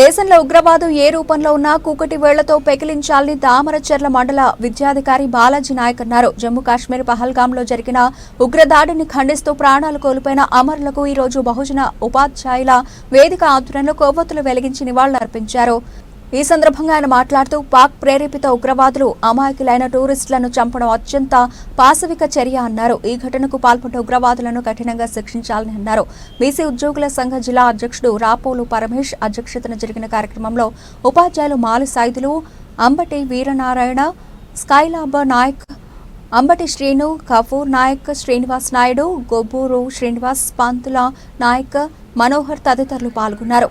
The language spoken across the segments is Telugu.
దేశంలో ఉగ్రవాదం ఏ రూపంలో ఉన్నా కూకటి వేళ్ళతో పెకిలించాలని దామరచెర్ల మండల విద్యాధికారి బాలాజీ నాయక్ అన్నారు. జమ్మూ కాశ్మీర్ పహల్గాంలో జరిగిన ఉగ్రదాడిని ఖండిస్తూ ప్రాణాలు కోల్పోయిన అమరులకు ఈ రోజు బహుజన ఉపాధ్యాయుల వేదిక ఆధ్వర్యంలో కొవ్వొత్తులు వెలిగించి నివాళులర్పించారు. ఈ సందర్భంగా ఆయన మాట్లాడుతూ పాక్ ప్రేరేపిత ఉగ్రవాదులు అమాయకులైన టూరిస్టులను చంపడం అత్యంత పాశవిక చర్య అన్నారు. ఈ ఘటనకు పాల్పడ్డ ఉగ్రవాదులను కఠినంగా శిక్షించాలని అన్నారు. బీసీ ఉద్యోగుల సంఘ జిల్లా అధ్యక్షుడు రాపోలు పరమేష్ అధ్యక్షతన జరిగిన కార్యక్రమంలో ఉపాధ్యాయులు మాలి సాయుధులు అంబటి వీరనారాయణ స్కైలాబ నాయక్ అంబటి శ్రీను కపూర్ నాయక్ శ్రీనివాస్ నాయుడు గొబ్బూరు శ్రీనివాస్ పంతుల నాయక్ మనోహర్ తదితరులు పాల్గొన్నారు.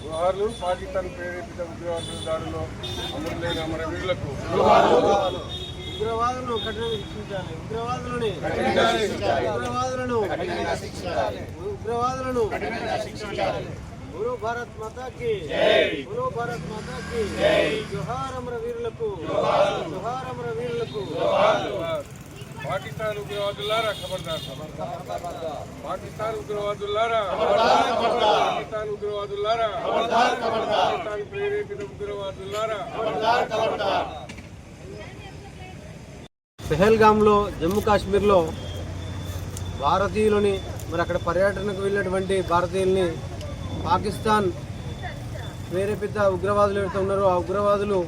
జోహార్లు పాకిస్తాన్ ప్రేరేపిత ఉగ్రవాదుల దాడిలో అమరులైన మన వీరులకు ఉగ్రవాదులను కఠినంగా శిక్షించాలి. ఉగ్రవాదులని ఉగ్రవాదులను ఉగ్రవాదులను గురు భారత్ మాతాకి గురు భారత్ మాతాకి జోహార్ అమర వీరులకు జోహార్. అమర వీరులకు పాకిస్తాన్ ఉగ్రవాదులారా ఖబర్దార్. పాకిస్తాన్ ఉగ్రవాదులారా పాకిస్తాన్ ఉగ్రవాదులారా పాకిస్తాన్ ప్రేరేపిత ఉగ్రవాదులారా. పెహల్గామ్లో జమ్మూ కాశ్మీర్లో భారతీయులని మరి అక్కడ పర్యటనకు వెళ్ళినటువంటి భారతీయుల్ని పాకిస్తాన్ ప్రేరేపిత ఉగ్రవాదులు ఎవరైతే ఉన్నారో ఆ ఉగ్రవాదులు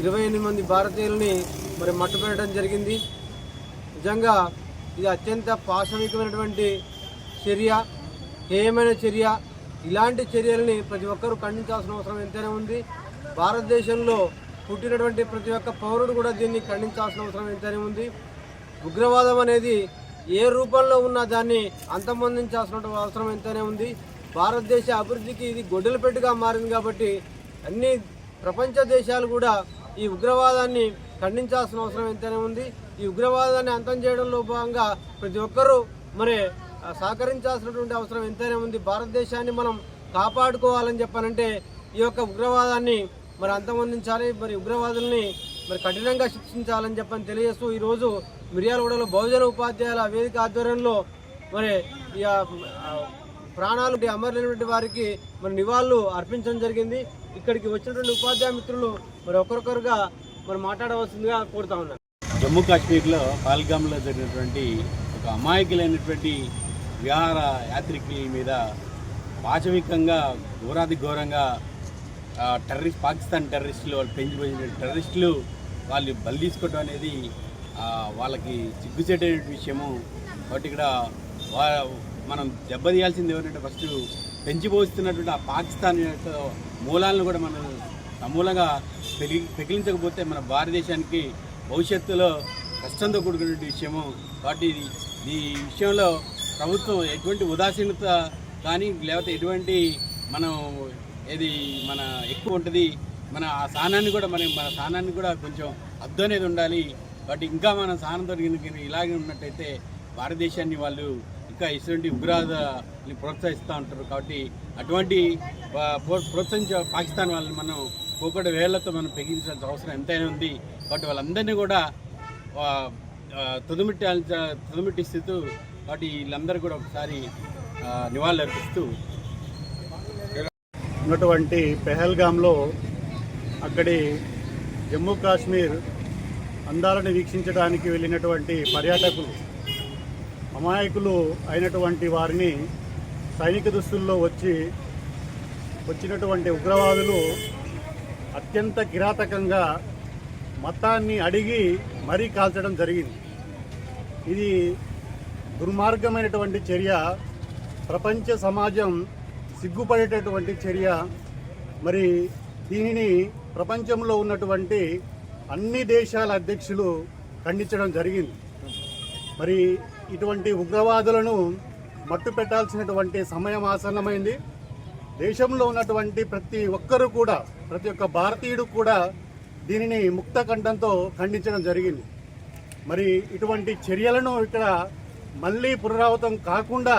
ఇరవై ఎనిమిది మంది భారతీయులని మరి మట్టుపెట్టడం జరిగింది. నిజంగా ఇది అత్యంత పాశవికమైనటువంటి చర్య హేయమైన చర్య. ఇలాంటి చర్యల్ని ప్రతి ఒక్కరూ ఖండించాల్సిన అవసరం ఎంతైనా ఉంది. భారతదేశంలో పుట్టినటువంటి ప్రతి ఒక్క పౌరుడు కూడా దీన్ని ఖండించాల్సిన అవసరం ఎంతైనా ఉంది. ఉగ్రవాదం అనేది ఏ రూపంలో ఉన్నా దాన్ని అంతమొందించాల్సిన అవసరం ఎంతైనా ఉంది. భారతదేశ అభివృద్ధికి ఇది గొడ్డలపెట్టుగా మారింది కాబట్టి అన్ని ప్రపంచ దేశాలు కూడా ఈ ఉగ్రవాదాన్ని ఖండించాల్సిన అవసరం ఎంతైనా ఉంది. ఈ ఉగ్రవాదాన్ని అంతం చేయడంలో భాగంగా ప్రతి ఒక్కరూ మరి సహకరించాల్సినటువంటి అవసరం ఎంతైనా ఉంది. భారతదేశాన్ని మనం కాపాడుకోవాలని చెప్పానంటే ఈ యొక్క ఉగ్రవాదాన్ని మరి అంతమొందించాలి మరి ఉగ్రవాదుల్ని మరి కఠినంగా శిక్షించాలని చెప్పని తెలియజేస్తూ ఈరోజు మిర్యాలగూడలో బహుజన ఉపాధ్యాయుల వేదిక ఆధ్వర్యంలో మరి ఈ ప్రాణాలు అమరులైనటువంటి వారికి మరి నివాళులు అర్పించడం జరిగింది. ఇక్కడికి వచ్చినటువంటి ఉపాధ్యాయ మిత్రులు మరి ఒకరొకరుగా మరి మాట్లాడవలసిందిగా కోరుతా ఉన్నాను. జమ్మూ కాశ్మీర్లో పాల్గామ్లో జరిగినటువంటి ఒక అమాయకులైనటువంటి విహార యాత్రికుల మీద పాశవికంగా ఘోరాది ఘోరంగా టెర్రరిస్ట్ పాకిస్తాన్ టెర్రరిస్టులు వాళ్ళు పెంచిపోయిన టెర్రరిస్టులు వాళ్ళు బలి తీసుకోవడం అనేది వాళ్ళకి సిగ్గుచేటైన విషయము. కాబట్టి ఇక్కడ వా మనం దెబ్బతీయాల్సింది ఎవరంటే ఫస్ట్ పెంచిపోస్తున్నటువంటి ఆ పాకిస్తాన్ యొక్క మూలాలను కూడా మనం సమూలంగా పెరిగి పెకిలించకపోతే మన భారతదేశానికి భవిష్యత్తులో కష్టంతో కూడుకున్నటువంటి విషయము. కాబట్టి ఈ విషయంలో ప్రభుత్వం ఎటువంటి ఉదాసీనత కానీ లేకపోతే ఎటువంటి మనం ఏది మన ఎక్కువ ఉంటుంది మన ఆ స్థానాన్ని కూడా మన మన స్థానాన్ని కూడా కొంచెం అద్దు అనేది ఉండాలి. బట్ ఇంకా మన స్థానం కనుక ఇలాగే ఉన్నట్టయితే భారతదేశాన్ని వాళ్ళు ఇంకా ఇటువంటి ఉగ్రవాదాన్ని ప్రోత్సహిస్తూ ఉంటారు. కాబట్టి అటువంటి ప్రోత్సహించే పాకిస్తాన్ వాళ్ళని మనం పోకటి వేళ్ళతో మనం పెగించాల్సిన అవసరం ఎంతైనా ఉంది. కాబట్టి వాళ్ళందరినీ కూడా ఆ, ఆ, తుదిమిట్టాల్సిన కాబట్టి వీళ్ళందరూ కూడా ఒకసారి నివాళులర్పిస్తూ అర్పిస్తూ ఉన్నటువంటి పెహల్గామ్లో అక్కడి జమ్మూ కాశ్మీర్ అందాలను వీక్షించడానికి వెళ్ళినటువంటి పర్యాటకులు అమాయకులు అయినటువంటి వారిని సైనిక దుస్తుల్లో వచ్చి వచ్చినటువంటి ఉగ్రవాదులు అత్యంత కిరాతకంగా మతాన్ని అడిగి మరీ కాల్చడం జరిగింది. ఇది దుర్మార్గమైనటువంటి చర్య ప్రపంచ సమాజం సిగ్గుపడేటటువంటి చర్య. మరి దీనిని ప్రపంచంలో ఉన్నటువంటి అన్ని దేశాల అధ్యక్షులు ఖండించడం జరిగింది. మరి ఇటువంటి ఉగ్రవాదులను మట్టు పెట్టాల్సినటువంటి సమయం ఆసన్నమైంది. దేశంలో ఉన్నటువంటి ప్రతి ఒక్కరూ కూడా ప్రతి ఒక్క భారతీయుడు కూడా దీనిని ముక్త కంఠంతో ఖండించడం జరిగింది. మరి ఇటువంటి చర్యలను ఇక్కడ మళ్ళీ పునరావృతం కాకుండా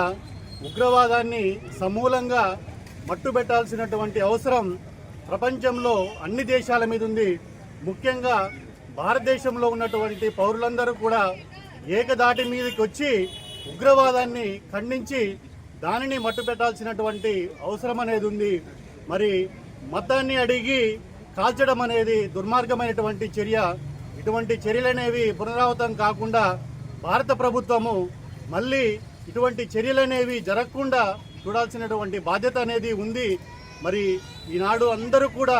ఉగ్రవాదాన్ని సమూలంగా మట్టుబెట్టాల్సినటువంటి అవసరం ప్రపంచంలో అన్ని దేశాల మీద ఉంది. ముఖ్యంగా భారతదేశంలో ఉన్నటువంటి పౌరులందరూ కూడా ఏకదాటి మీదకి వచ్చి ఉగ్రవాదాన్ని ఖండించి దానిని మట్టుపెట్టాల్సినటువంటి అవసరం అనేది ఉంది. మరి మతాన్ని అడిగి కాల్చడం అనేది దుర్మార్గమైనటువంటి చర్య. ఇటువంటి చర్యలనేవి పునరావృతం కాకుండా భారత ప్రభుత్వము మళ్ళీ ఇటువంటి చర్యలనేవి జరగకుండా చూడాల్సినటువంటి బాధ్యత అనేది ఉంది. మరి ఈనాడు అందరూ కూడా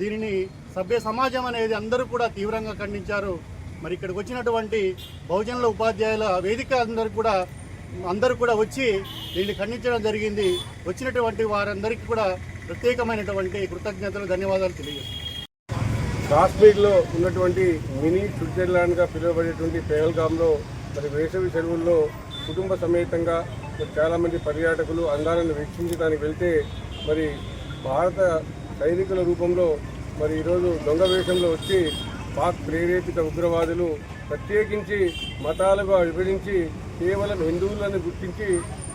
దీనిని సభ్య సమాజం అనేది అందరూ కూడా తీవ్రంగా ఖండించారు. మరి ఇక్కడికి వచ్చినటువంటి బహుజనుల ఉపాధ్యాయుల వేదిక అందరూ కూడా అందరూ కూడా వచ్చి దీన్ని ఖండించడం జరిగింది. వచ్చినటువంటి వారందరికీ కూడా ప్రత్యేకమైనటువంటి కృతజ్ఞతలు ధన్యవాదాలు తెలియజేస్తున్నాను. కాశ్మీర్లో ఉన్నటువంటి మినీ స్విట్జర్లాండ్గా పిలువబడేటువంటి పేహల్గామ్లో మరి వేసవి సెలవుల్లో కుటుంబ సమేతంగా చాలామంది పర్యాటకులు అందాలను వీక్షించడానికి వెళ్తే మరి భారత సైనికుల రూపంలో మరి ఈరోజు దొంగ వేషంలో వచ్చి పాక్ ప్రేరేపిత ఉగ్రవాదులు ప్రత్యేకించి మతాలుగా విభజించి కేవలం హిందువులను గుర్తించి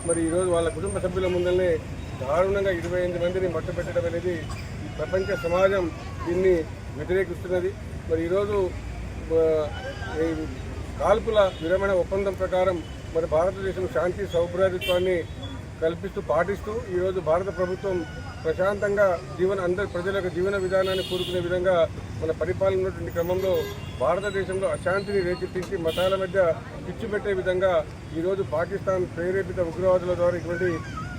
మరి ఈరోజు వాళ్ళ కుటుంబ సభ్యుల ముందరనే దారుణంగా ఇరవై ఎనిమిది మందిని మట్టుపెట్టడం అనేది ఈ ప్రపంచ సమాజం దీన్ని వ్యతిరేకిస్తున్నది. మరి ఈరోజు కాల్పుల విరమణ ఒప్పందం ప్రకారం మరి భారతదేశం శాంతి సౌభ్రాధిత్వాన్ని కల్పిస్తూ పాటిస్తూ ఈరోజు భారత ప్రభుత్వం ప్రశాంతంగా జీవన అందరి ప్రజలకు జీవన విధానాన్ని కోరుకునే విధంగా మన పరిపాలన ఉన్నటువంటి క్రమంలో భారతదేశంలో అశాంతిని రేకెత్తించి మతాల మధ్య పిచ్చు పెట్టే విధంగా ఈరోజు పాకిస్తాన్ ప్రేరేపిత ఉగ్రవాదుల ద్వారా ఇటువంటి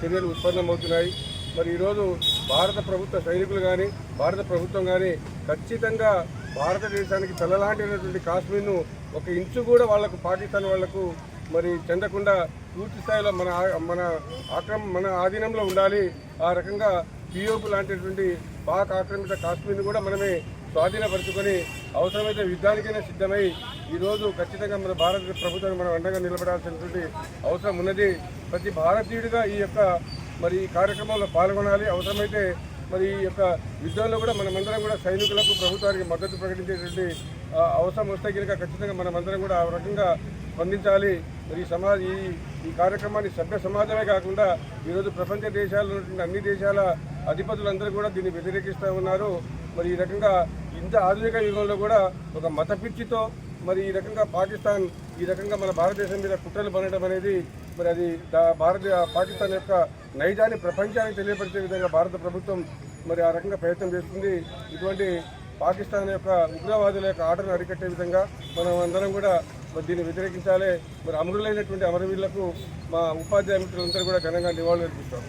చర్యలు ఉత్పన్నమవుతున్నాయి. మరి ఈరోజు భారత ప్రభుత్వ సైనికులు కానీ భారత ప్రభుత్వం కానీ ఖచ్చితంగా భారతదేశానికి తలలాంటినటువంటి కాశ్మీర్ను ఒక ఇంచు కూడా వాళ్ళకు పాకిస్తాన్ వాళ్ళకు మరి చెందకుండా పూర్తి స్థాయిలో మన ఆ- మన ఆక్రమ మన ఆధీనంలో ఉండాలి. ఆ రకంగా పిఓపు లాంటిటువంటి పాక్ ఆక్రమిత కాశ్మీర్ని కూడా మనమే స్వాధీనపరచుకొని అవసరమైతే యుద్ధానికైనా సిద్ధమై ఈరోజు ఖచ్చితంగా మన భారత ప్రభుత్వాన్ని మనం అండగా నిలబడాల్సినటువంటి అవసరం ఉన్నది. ప్రతి భారతీయుడిగా ఈ యొక్క మరి ఈ కార్యక్రమంలో పాల్గొనాలి. అవసరమైతే మరి ఈ యొక్క యుద్ధంలో కూడా మనమందరం కూడా సైనికులకు ప్రభుత్వానికి మద్దతు ప్రకటించేటువంటి అవసరం వస్తే కనుక ఖచ్చితంగా మనమందరం కూడా ఆ రకంగా స్పందించాలి. మరి ఈ సమాజ ఈ ఈ కార్యక్రమాన్ని సభ్య సమాజమే కాకుండా ఈరోజు ప్రపంచ దేశాల్లో అన్ని దేశాల అధిపతులందరూ కూడా దీన్ని వ్యతిరేకిస్తూ ఉన్నారు. మరి ఈ రకంగా ఇంత ఆధునిక యుగంలో కూడా ఒక మత పిచ్చితో మరి ఈ రకంగా పాకిస్తాన్ ఈ రకంగా మన భారతదేశం మీద కుట్రలు పనడం అనేది మరి అది భారత పాకిస్తాన్ యొక్క నైజాన్ని ప్రపంచానికి తెలియపరిచే విధంగా భారత ప్రభుత్వం మరి ఆ రకంగా ప్రయత్నం చేస్తుంది. ఇటువంటి పాకిస్తాన్ యొక్క ఉగ్రవాదుల యొక్క ఆటను అరికట్టే విధంగా మనం అందరం కూడా మరి దీన్ని వ్యతిరేకించాలి. మరి అమరులైనటువంటి అమరవీరులకు మా ఉపాధ్యాయ మిత్రులందరూ కూడా ఘనంగా నివాళులు అర్పిస్తాం